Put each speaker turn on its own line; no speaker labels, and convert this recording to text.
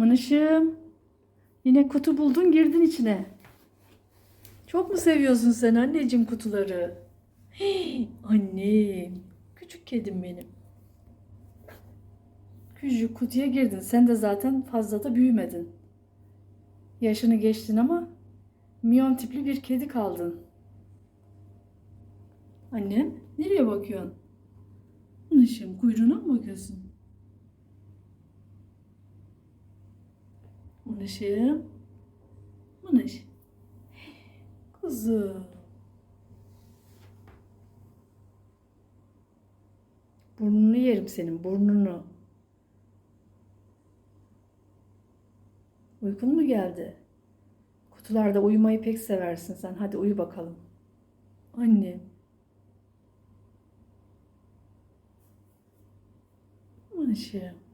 Mınışım. Yine kutu buldun girdin içine. Çok mu seviyorsun sen anneciğim kutuları? Annem. Küçük kedim benim. Küçücük kutuya girdin. Sen de zaten fazla da büyümedin. Yaşını geçtin ama miyon tipli bir kedi kaldın. Annem nereye bakıyorsun? Mınışım kuyruğuna mı bakıyorsun? Mınışım. Mınış. Kuzum. Burnunu yerim senin, burnunu. Uykun mu geldi? Kutularda uyumayı pek seversin sen. Hadi uyu bakalım. Anne. Mınışım.